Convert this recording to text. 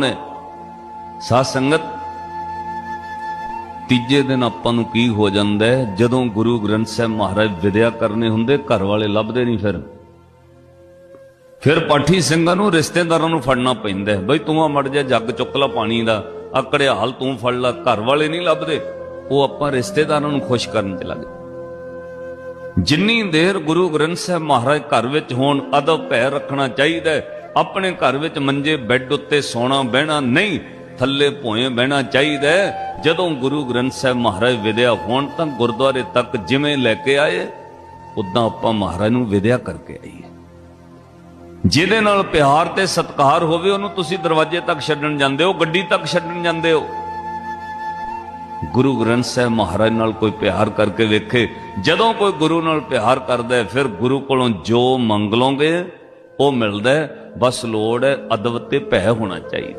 ਨੇ। ਸਾਧ ਸੰਗਤ, ਤੀਜੇ ਦਿਨ ਆਪਾਂ ਨੂੰ ਕੀ ਹੋ ਜਾਂਦਾ ਜਦੋਂ ਗੁਰੂ ਗ੍ਰੰਥ ਸਾਹਿਬ ਮਹਾਰਾਜ ਵਿਦਿਆ ਕਰਨੇ ਹੁੰਦੇ, ਘਰ ਵਾਲੇ ਲੱਭਦੇ ਨਹੀਂ ਫਿਰ। ਫਿਰ ਪਾਠੀ ਸਿੰਘਾਂ ਨੂੰ, ਰਿਸ਼ਤੇਦਾਰਾਂ ਨੂੰ ਫੜਨਾ ਪੈਂਦਾ ਬਈ ਤੂੰ ਆ ਮੜ ਜਾ, ਜੱਗ ਚੁੱਕ ਲਾ ਪਾਣੀ ਦਾ। ਆਕੜਿਆ ਹਾਲ ਤੂੰ ਫੜ ਲਾ। ਘਰ ਵਾਲੇ ਨਹੀਂ ਲੱਭਦੇ। ਉਹ ਆਪਾਂ ਰਿਸ਼ਤੇਦਾਰਾਂ ਨੂੰ ਖੁਸ਼ ਕਰਨ ਚ ਲੱਗ ਜਿੰਨੀ ਦੇਰ ਗੁਰੂ ਗ੍ਰੰਥ ਸਾਹਿਬ ਮਹਾਰਾਜ ਘਰ ਵਿੱਚ ਹੋਣ, ਅਦਬ ਭੈ ਰੱਖਣਾ ਚਾਹੀਦਾ ਹੈ। ਆਪਣੇ ਘਰ ਵਿੱਚ ਮੰਜੇ ਬੈੱਡ ਉੱਤੇ ਸੌਣਾ ਬਹਿਣਾ ਨਹੀਂ ਥੱਲੇ ਭੋਏ ਬਹਿਣਾ ਚਾਹੀਦਾ ਜਦੋਂ ਗੁਰੂ ਗ੍ਰੰਥ ਸਾਹਿਬ ਮਹਾਰਾਜ ਵਿਦਿਆ ਹੋਣ ਤਾਂ ਗੁਰਦੁਆਰੇ ਤੱਕ ਜਿਵੇਂ ਲੈ ਕੇ ਆਏ ਉਦਾਂ ਆਪਾਂ ਮਹਾਰਾਜ ਨੂੰ ਵਿਦਿਆ ਕਰਕੇ ਆਈਏ। ਜਿਹਦੇ ਨਾਲ ਪਿਆਰ ਤੇ ਸਤਿਕਾਰ ਹੋਵੇ ਉਹਨੂੰ ਤੁਸੀਂ ਦਰਵਾਜ਼ੇ ਤੱਕ ਛੱਡਣ ਜਾਂਦੇ ਹੋ ਗੱਡੀ ਤੱਕ ਛੱਡਣ ਜਾਂਦੇ ਹੋ। ਗੁਰੂ ਗ੍ਰੰਥ ਸਾਹਿਬ ਮਹਾਰਾਜ ਨਾਲ ਕੋਈ ਪਿਆਰ ਕਰਕੇ ਵੇਖੇ। ਜਦੋਂ ਕੋਈ ਗੁਰੂ ਨਾਲ ਪਿਆਰ ਕਰਦਾ ਹੈ, ਫਿਰ ਗੁਰੂ ਕੋਲੋਂ ਜੋ ਮੰਗ ਲਓਗੇ ਉਹ ਮਿਲਦਾ ਬਸ ਲੋੜ ਹੈ ਅਦਬ ਤੇ ਭੈ ਹੋਣਾ ਚਾਹੀਦਾ।